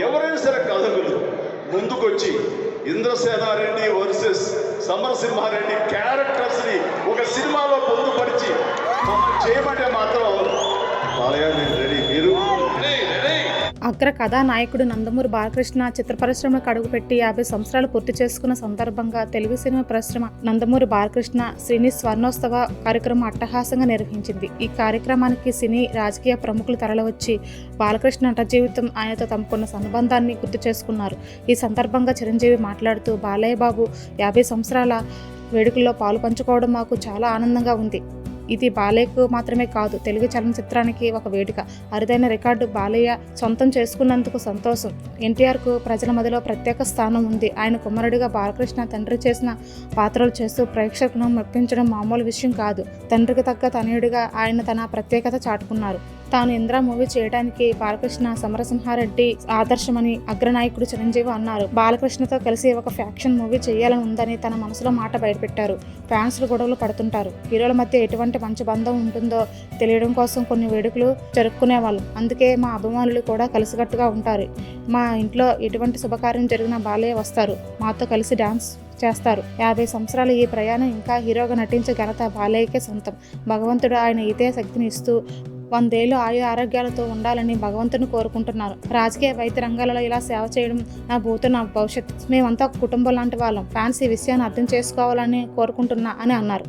ఎవరైనా సరే కథకులు. ముందుకొచ్చి ఇంద్రసేనారెడ్డి వర్సెస్ సమరసింహారెడ్డి క్యారెక్టర్స్ని ఒక సినిమాలో పొందుపరిచి మమ్మల్ని చేయమంటే మాత్రం బాలయ్య అగ్ర కథానాయకుడు నందమూరి బాలకృష్ణ చిత్ర పరిశ్రమకు అడుగుపెట్టి యాభై సంవత్సరాలు పూర్తి చేసుకున్న సందర్భంగా తెలుగు సినిమా పరిశ్రమ నందమూరి బాలకృష్ణ శ్రీని స్వర్ణోత్సవ కార్యక్రమం అట్టహాసంగా నిర్వహించింది. ఈ కార్యక్రమానికి సినీ రాజకీయ ప్రముఖులు తరలివచ్చి బాలకృష్ణ నట జీవితం ఆయనతో తమకున్న సంబంధాన్ని గుర్తు చేసుకున్నారు. ఈ సందర్భంగా చిరంజీవి మాట్లాడుతూ బాలయ్య బాబు యాభై సంవత్సరాల వేడుకల్లో పాలు పంచుకోవడం మాకు చాలా ఆనందంగా ఉంది. ఇది బాలయ్యకు మాత్రమే కాదు తెలుగు చలనచిత్రానికి ఒక వేడుక. అరుదైన రికార్డు బాలయ్య సొంతం చేసుకున్నందుకు సంతోషం. ఎన్టీఆర్కు ప్రజల మధ్యలో ప్రత్యేక స్థానం ఉంది. ఆయన కుమారుడిగా బాలకృష్ణ తండ్రి చేసిన పాత్రలు చేస్తూ ప్రేక్షకులను మెప్పించడం మామూలు విషయం కాదు. తండ్రికి తగ్గ తనయుడిగా ఆయన తన ప్రత్యేకత చాటుకున్నారు. తాను ఇంద్ర మూవీ చేయడానికి బాలకృష్ణ సమరసింహారెడ్డి ఆదర్శమని అగ్రనాయకుడు చిరంజీవి అన్నారు. బాలకృష్ణతో కలిసి ఒక ఫ్యాక్షన్ మూవీ చేయాలని ఉందని తన మనసులో మాట బయటపెట్టారు. ఫ్యాన్స్లు గొడవలు పడుతుంటారు. హీరోల మధ్య ఎటువంటి మంచి బంధం ఉంటుందో తెలియడం కోసం కొన్ని వేడుకలు జరుపుకునేవాళ్ళు. అందుకే మా అభిమానులు కూడా కలిసికట్టుగా ఉంటారు. మా ఇంట్లో ఎటువంటి శుభకార్యం జరిగిన బాలయ్య వస్తారు. మాతో కలిసి డాన్స్ చేస్తారు. యాభై సంవత్సరాల ఈ ప్రయాణం ఇంకా హీరోగా నటించే ఘనత బాలయ్యకే సొంతం. భగవంతుడు ఆయన ఇదే శక్తిని ఇస్తూ వందేళ్ళు ఆయు ఆరోగ్యాలతో ఉండాలని భగవంతుని కోరుకుంటున్నారు. రాజకీయ వైద్య రంగాలలో ఇలా సేవ చేయడం నా భూత నా భవిష్యత్ మేమంతా కుటుంబం లాంటి వాళ్ళం. ఫ్యాన్స్ ఈ విషయాన్ని అర్థం చేసుకోవాలని కోరుకుంటున్నా అని అన్నారు.